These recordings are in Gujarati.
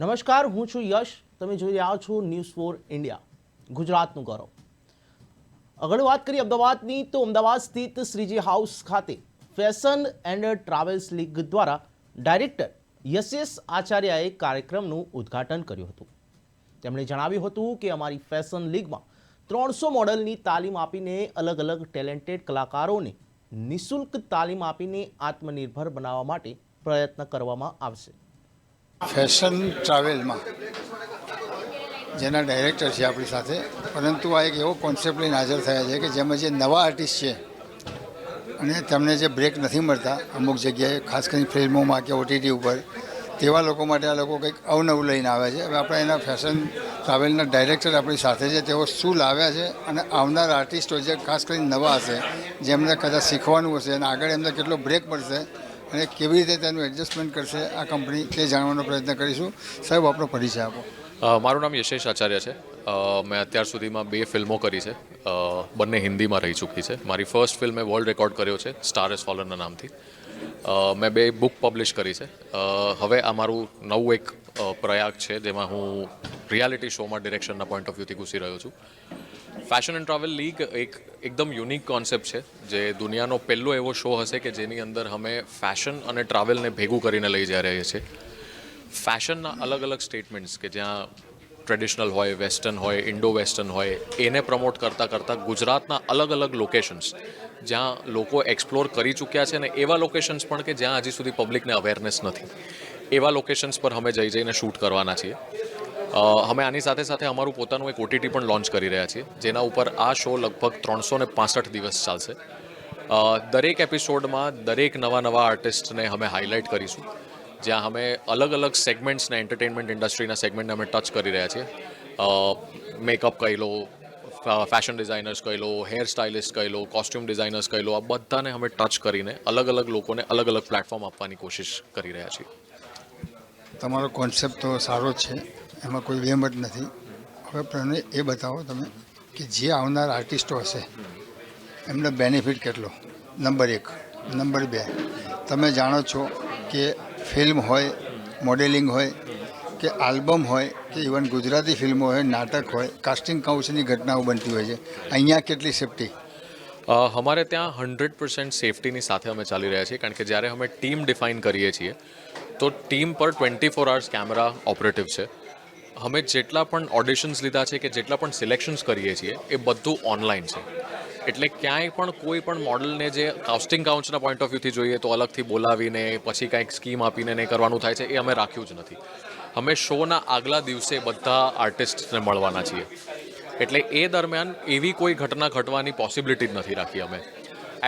નમસ્કાર, હું છું યશ. તમે જોઈ રહ્યા છો ન્યૂઝ ફોર ઇન્ડિયા ગુજરાતનું ગૌરવ. આગળ વાત કરીએ અમદાવાદની, તો અમદાવાદ સ્થિત શ્રીજી હાઉસ ખાતે ફેશન એન્ડ ટ્રાવેલ્સ લીગ દ્વારા ડાયરેક્ટર યશેશ આચાર્યએ કાર્યક્રમનું ઉદ્ઘાટન કર્યું હતું. તેમણે જણાવ્યું હતું કે અમારી ફેશન લીગમાં ત્રણસો મોડલની તાલીમ આપીને અલગ અલગ ટેલેન્ટેડ કલાકારોને નિઃશુલ્ક તાલીમ આપીને આત્મનિર્ભર બનાવવા માટે પ્રયત્ન કરવામાં આવશે. ફેશન ટ્રાવેલમાં, જેના ડાયરેક્ટર છે આપણી સાથે. પરંતુ આ એક એવો કોન્સેપ્ટ લઈને હાજર થયા છે કે જેમાં જે નવા આર્ટિસ્ટ છે અને તેમને જે બ્રેક નથી મળતા, અમુક જગ્યાએ, ખાસ કરીને ફિલ્મોમાં કે ઓટીટી ઉપર, તેવા લોકો માટે આ લોકો કંઈક અવનવું લઈને આવે છે. હવે આપણે એના ફેશન ટ્રાવેલના ડાયરેક્ટર આપણી સાથે છે, તેઓ શું લાવ્યા છે અને આવનાર આર્ટિસ્ટો જે ખાસ કરીને નવા હશે, જેમને કદાચ શીખવાનું હશે અને આગળ એમને કેટલો બ્રેક મળશે અને કેવી રીતે તેનું એડજસ્ટમેન્ટ કરશે આ કંપની તે જાણવાનો પ્રયત્ન કરીશું. સાહેબ, આપનો પરિચય આપો. મારું નામ યશેશ આચાર્ય છે. મેં અત્યાર સુધીમાં બે ફિલ્મો કરી છે. બંને હિન્દીમાં રહી ચૂકી છે. મારી ફર્સ્ટ ફિલ્મ મેં વર્લ્ડ રેકોર્ડ કર્યો છે સ્ટાર એસ ફોલરના નામથી. મેં બે બુક પબ્લિશ કરી છે. હવે આ મારું નવું એક પ્રયાગ છે, જેમાં હું રિયાલિટી શોમાં ડિરેક્શનના પોઈન્ટ ઓફ વ્યૂથી ઘૂસી રહ્યો છું. ફેશન એન્ડ ટ્રાવેલ લીગ એક એકદમ યુનિક કોન્સેપ્ટ છે, જે દુનિયાનો પહેલો એવો શો હશે કે જેની અંદર અમે ફેશન અને ટ્રાવેલને ભેગું કરીને લઈ જઈ રહ્યા છીએ. ફેશનના અલગ અલગ સ્ટેટમેન્ટ્સ કે જ્યાં ટ્રેડિશનલ હોય વેસ્ટર્ન હોય ઇન્ડો વેસ્ટર્ન હોય, એને પ્રમોટ કરતાં કરતાં ગુજરાતના અલગ અલગ લોકેશન્સ જ્યાં લોકો એક્સપ્લોર કરી ચૂક્યા છે ને એવા લોકેશન્સ પણ કે જ્યાં હજી સુધી પબ્લિકને અવેરનેસ નથી. એવા લોકેશન્સ પર અમે જઈ જઈને શૂટ કરવાના છીએ. અમે આની સાથે સાથે અમારું પોતાનું એક ઓટીટી પણ લોન્ચ કરી રહ્યા છીએ, જેના ઉપર આ શો લગભગ ત્રણસો ને દિવસ ચાલશે. દરેક એપિસોડમાં દરેક નવા નવા આર્ટિસ્ટને અમે હાઇલાઇટ કરીશું, જ્યાં અમે અલગ અલગ સેગમેન્ટ્સને એન્ટરટેનમેન્ટ ઇન્ડસ્ટ્રીના સેગમેન્ટને અમે ટચ કરી રહ્યા છીએ. મેકઅપ કહી લો ફેશન ડિઝાઇનર્સ કહી લો હેર સ્ટાઇલિસ્ટ કહી લો કોસ્ટ્યુમ ડિઝાઇનર્સ કહી લો, આ બધાને અમે ટચ કરીને અલગ અલગ લોકોને અલગ અલગ પ્લેટફોર્મ આપવાની કોશિશ કરી રહ્યા છીએ. તમારો કોન્સેપ્ટ તો સારો છે. એમાં કોઈ વેમ નથી. હવે મને એ બતાવો તમે કે જે આવનાર આર્ટિસ્ટો હશે, એમનો બેનિફિટ કેટલો? નંબર એક. નંબર બે, તમે જાણો છો કે ફિલ્મ હોય મોડેલિંગ હોય, કે આલ્બમ હોય, કે ઇવન ગુજરાતી ફિલ્મો હોય, નાટક હોય કાસ્ટિંગ કાઉચની ઘટનાઓ બનતી હોય છે. અહીંયા કેટલી સેફટી અમારે ત્યાં હંડ્રેડ પર્સન્ટ સેફટીની સાથે અમે ચાલી રહ્યા છીએ, કારણ કે જ્યારે અમે ટીમ ડિફાઇન કરીએ છીએ, તો ટીમ પર twenty four hours camera operative છે. અમે જેટલા પણ ઓડિશન્સ લીધા છે કે જેટલા પણ સિલેક્શન્સ કરીએ છીએ, એ બધું ઓનલાઈન છે. એટલે ક્યાંય પણ કોઈ પણ મોડલને જે કાસ્ટિંગ કાઉન્સના પોઈન્ટ ઓફ વ્યૂથી જોઈએ તો અલગથી બોલાવીને, પછી કાંઈક સ્કીમ આપીને ને કરવાનું થાય છે, એ અમે રાખ્યું જ નથી. અમે શોના આગલા દિવસે બધા આર્ટિસ્ટને મળવાના છીએ. એટલે એ દરમિયાન એવી કોઈ ઘટના ઘટવાની પોસિબિલિટી જ નથી રાખી અમે.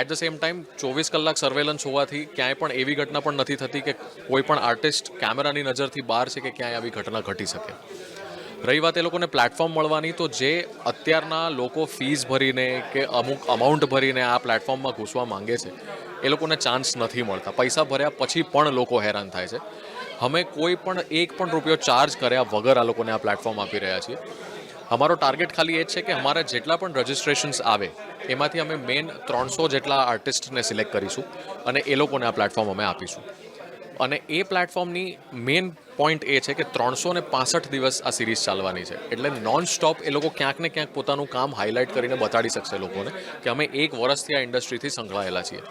એટ ધ સેમ ટાઈમ ચોવીસ કલાક સર્વેલન્સ હોવાથી ક્યાંય પણ એવી ઘટના પણ નથી થતી કે કોઈ પણ આર્ટિસ્ટ કેમેરાની નજરથી બહાર છે કે ક્યાંય આવી ઘટના ઘટી શકે. રહી વાત એ લોકોને પ્લેટફોર્મ મળવાની, તો જે અત્યારના લોકો ફીસ ભરીને કે અમુક અમાઉન્ટ ભરીને આ પ્લેટફોર્મમાં ઘૂસવા માંગે છે, એ લોકોને ચાન્સ નથી મળતા. પૈસા ભર્યા પછી પણ લોકો હેરાન થાય છે. અમે કોઈ પણ એક પણ રૂપિયો ચાર્જ કર્યા વગર આ લોકોને આ પ્લેટફોર્મ આપી રહ્યા છીએ. અમારો ટાર્ગેટ ખાલી એ છે કે અમારા જેટલા પણ રજિસ્ટ્રેશન્સ આવે, એમાંથી અમે મેઇન ત્રણસો જેટલા આર્ટિસ્ટને સિલેક્ટ કરીશું અને એ લોકોને આ પ્લેટફોર્મ અમે આપીશું. અને એ પ્લેટફોર્મની મેઇન પોઈન્ટ એ છે કે ત્રણસો ને પાસઠ દિવસ આ સિરીઝ ચાલવાની છે. એટલે નોન સ્ટોપ એ લોકો ક્યાંક ને ક્યાંક પોતાનું કામ હાઇલાઇટ કરીને બતાડી શકશે લોકોને કે અમે એક વર્ષથી આ ઇન્ડસ્ટ્રીથી સંકળાયેલા છીએ.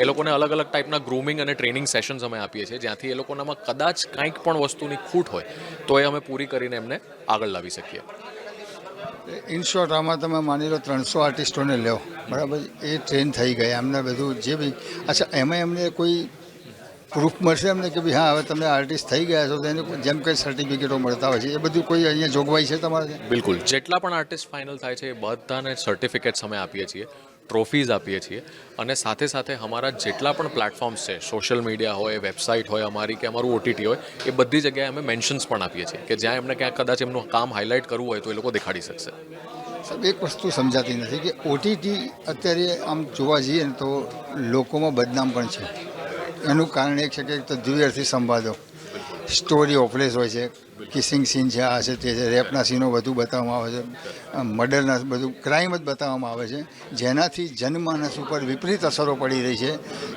એ લોકોને અલગ અલગ ટાઈપના ગ્રૂમિંગ અને ટ્રેનિંગ સેશન્સ અમે આપીએ છીએ, જ્યાંથી એ લોકોનામાં કદાચ કંઈક પણ વસ્તુની ખૂટ હોય, તો એ અમે પૂરી કરીને એમને આગળ લાવી શકીએ. ઇન શોર્ટ આમાં તમે માની લો ત્રણસો આર્ટિસ્ટોને લો બરાબર? એ ટ્રેન થઈ ગયા એમને બધું જે બી અચ્છા, એમાં એમને કોઈ પ્રૂફ મળશે એમને કે ભાઈ હા, હવે તમે આર્ટિસ્ટ થઈ ગયા છો, તો એને જેમ કંઈ સર્ટિફિકેટો મળતા હોય છે, એ બધું કોઈ અહીંયા જોગવાઈ છે તમારે બિલકુલ. જેટલા પણ આર્ટિસ્ટ ફાઇનલ થાય છે, એ બધાને સર્ટિફિકેટ્સ અમે આપીએ છીએ. ટ્રોફીઝ આપીએ છીએ. અને સાથે સાથે અમારા જેટલા પણ પ્લેટફોર્મ્સ છે સોશિયલ મીડિયા હોય વેબસાઇટ હોય અમારી કે અમારું ઓટીટી હોય, એ બધી જગ્યાએ અમે મેન્શન્સ પણ આપીએ છીએ કે જ્યાં એમને ક્યાંક કદાચ એમનું કામ હાઇલાઇટ કરવું હોય તો એ લોકો દેખાડી શકશે. સાહેબ, એક વસ્તુ સમજાતી નથી કે ઓટીટી અત્યારે આમ જોવા જઈએ ને તો લોકોમાં બદનામ પણ છે. એનું કારણ એક છે કે તો દ્વિઅર્થી સંવાદો સ્ટોરી ઓફલેસ હોય છે. કિસિંગ સીન છે આ છે તે છે, રેપના સીનો વધુ બતાવવામાં આવે છે. મર્ડરના બધું, ક્રાઇમ જ બતાવવામાં આવે છે. જેનાથી જનમાનસ ઉપર વિપરીત અસરો પડી રહી છે.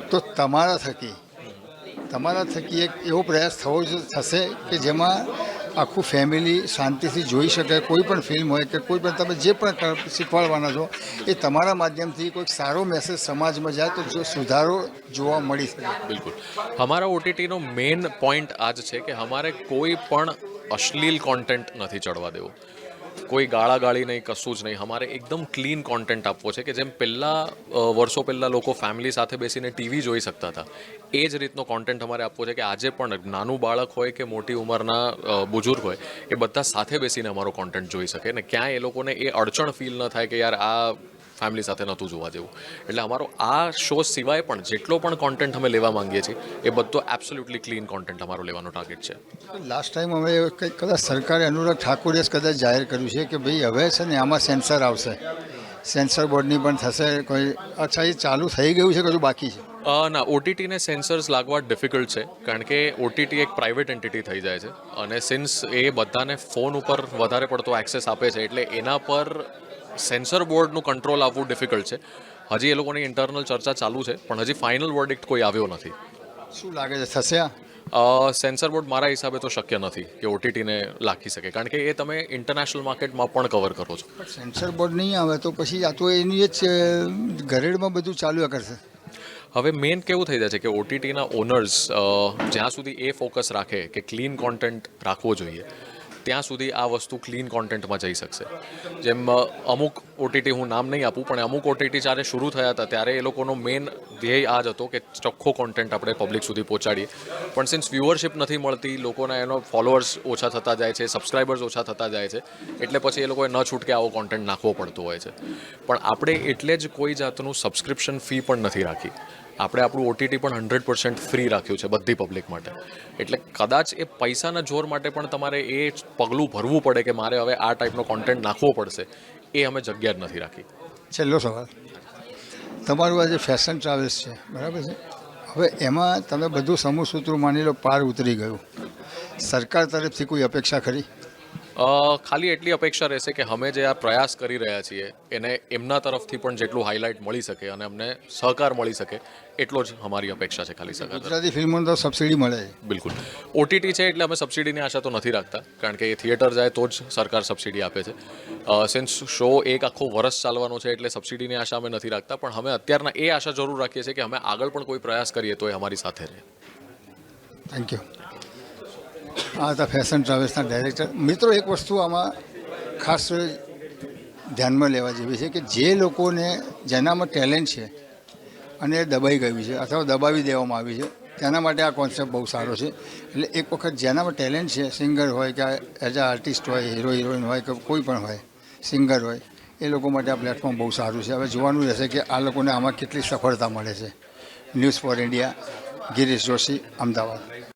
તો તમારા થકી તમારા થકી એક એવો પ્રયાસ થવો થશે કે જેમાં આખું ફેમિલી શાંતિથી જોઈ શકે, કોઈ પણ ફિલ્મ હોય કે કોઈ પણ તમે જે પણ શીખવાડવાના છો, એ તમારા માધ્યમથી કોઈક સારો મેસેજ સમાજમાં જાય તો જો સુધારો જોવા મળી શકે. બિલકુલ. અમારા ઓટીટીનો મેઇન પોઈન્ટ આ જ છે કે અમારે કોઈ પણ અશ્લીલ કોન્ટેન્ટ નથી ચડવા દેવું. કોઈ ગાળાગાળી નહીં, કશું જ નહીં. અમારે એકદમ ક્લીન કોન્ટેન્ટ આપવો છે કે જેમ પહેલાં વર્ષો પહેલાં લોકો ફેમિલી સાથે બેસીને ટીવી જોઈ શકતા હતા. એ જ રીતનો કોન્ટેન્ટ અમારે આપવો છે કે આજે પણ નાનું બાળક હોય કે મોટી ઉંમરના બુજુર્ગ હોય, એ બધા સાથે બેસીને અમારો કોન્ટેન્ટ જોઈ શકે. ને ક્યાંય એ લોકોને એ અડચણ ફીલ ન થાય કે યાર આ ફેમિલી સાથે નહોતું જોવા જેવું. એટલે અમારો આ શો સિવાય પણ જેટલો પણ કોન્ટેન્ટ અમે લેવા માંગીએ છીએ એ બધો એબ્સોલ્યુટલી ક્લીન કોન્ટેન્ટ અમારો લેવાનો ટાર્ગેટ છે. લાસ્ટ ટાઈમ અમે કંઈક કદાચ સરકારે અનુરાગ ઠાકુરે કદાચ જાહેર કર્યું છે કે ભાઈ હવે છે ને આમાં સેન્સર આવશે. સેન્સર બોર્ડની પણ થશે કોઈ અચ્છા એ ચાલુ થઈ ગયું છે કશું બાકી છે? ના ઓટીટીને સેન્સર્સ લાગવા ડિફિકલ્ટ છે કારણ કે ઓટીટી એક પ્રાઇવેટ એન્ટિટી થઈ જાય છે. અને સિન્સ એ બધાને ફોન ઉપર વધારે પડતો એક્સેસ આપે છે એટલે એના પર સેન્સર બોર્ડનું કંટ્રોલ આવવું ડિફિકલ્ટ છે. હજી એ લોકોની ઇન્ટરનલ ચર્ચા ચાલુ છે પણ હજી ફાઇનલ વર્ડિક્ટ કોઈ આવ્યો નથી. શું લાગે છે થશે સેન્સર બોર્ડ મારા હિસાબે તો શક્ય નથી કે ઓટીટીને લાખી શકે કારણ કે એ તમે ઇન્ટરનેશનલ માર્કેટમાં પણ કવર કરો છો. સેન્સર બોર્ડ નહીં આવે તો પછી આ તો એની જ ઘરેડમાં બધું ચાલ્યા કરશે. હવે મેઇન કેવું થઈ જાય છે કે ઓટીટીના ઓનર્સ જ્યાં સુધી એ ફોકસ રાખે કે ક્લીન કોન્ટેન્ટ રાખવો જોઈએ ત્યાં સુધી આ વસ્તુ ક્લીન કોન્ટેન્ટમાં જઈ શકશે. જેમ અમુક ઓટીટી હું નામ નહીં આપું, પણ અમુક ઓટીટી જ્યારે શરૂ થયા હતા, ત્યારે એ લોકોનો મેઇન ધ્યેય આ જ હતો કે ચોખ્ખો કોન્ટેન્ટ આપણે પબ્લિક સુધી પહોંચાડીએ. પણ સિન્સ વ્યુઅરશિપ નથી મળતી, લોકોના એનો ફોલોઅર્સ ઓછા થતા જાય છે સબસ્ક્રાઇબર્સ ઓછા થતા જાય છે, એટલે પછી એ લોકોએ ન છૂટકે આવો કોન્ટેન્ટ નાખવો પડતો હોય છે. પણ આપણે એટલે જ કોઈ જાતનું સબસ્ક્રિપ્શન ફી પણ નથી રાખી. આપણે આપણું ઓટીટી પણ હંડ્રેડ પર્સન્ટ ફ્રી રાખ્યું છે બધી પબ્લિક માટે. એટલે કદાચ એ પૈસાના જોર માટે પણ તમારે એ પગલું ભરવું પડે કે મારે હવે આ ટાઈપનો કોન્ટેન્ટ નાખવો પડશે, એ અમે જગ્યા જ નથી રાખી. છેલ્લો સવાલ. તમારું આ જે ફેશન ટ્રાવેલ્સ છે, બરાબર છે? હવે એમાં તમે બધું સમૂહ સૂત્રો માની લો પાર ઉતરી ગયું. સરકાર તરફથી કોઈ અપેક્ષા ખરી? ખાલી એટલી અપેક્ષા રહેશે કે અમે જે આ પ્રયાસ કરી રહ્યા છીએ એને એમના તરફથી પણ જેટલું હાઇલાઇટ મળી શકે અને અમને સહકાર મળી શકે એટલો જ અમારી અપેક્ષા છે ખાલી સહકાર. ગુજરાતી ફિલ્મોને તો સબસિડી મળે બિલકુલ. ઓટીટી છે એટલે અમે સબસિડીની આશા તો નથી રાખતા કારણ કે એ થિયેટર જાય તો જ સરકાર સબસિડી આપે છે. સિન્સ શો એક આખો વરસ ચાલવાનો છે એટલે સબસિડીની આશા અમે નથી રાખતા પણ અમે અત્યારના એ આશા જરૂર રાખીએ છીએ કે અમે આગળ પણ કોઈ પ્રયાસ કરીએ તો એ અમારી સાથે રહે. થેન્ક યુ આ હતા ફેશન ટ્રાવેલ્સના ડાયરેક્ટર મિત્રો, એક વસ્તુ આમાં ખાસ ધ્યાનમાં લેવા જેવી છે કે જે લોકોને જેનામાં ટેલેન્ટ છે અને દબાઈ ગયું છે અથવા દબાવી દેવામાં આવી છે, તેના માટે આ કોન્સેપ્ટ બહુ સારો છે. એટલે એક વખત જેનામાં ટેલેન્ટ છે સિંગર હોય કે એઝ અ આર્ટિસ્ટ હોય હીરો હિરોઈન હોય કે કોઈ પણ હોય સિંગર હોય, એ લોકો માટે આ પ્લેટફોર્મ બહુ સારું છે. હવે જોવાનું રહેશે કે આ લોકોને આમાં કેટલી સફળતા મળે છે. News for India Girish Joshi Ahmedabad.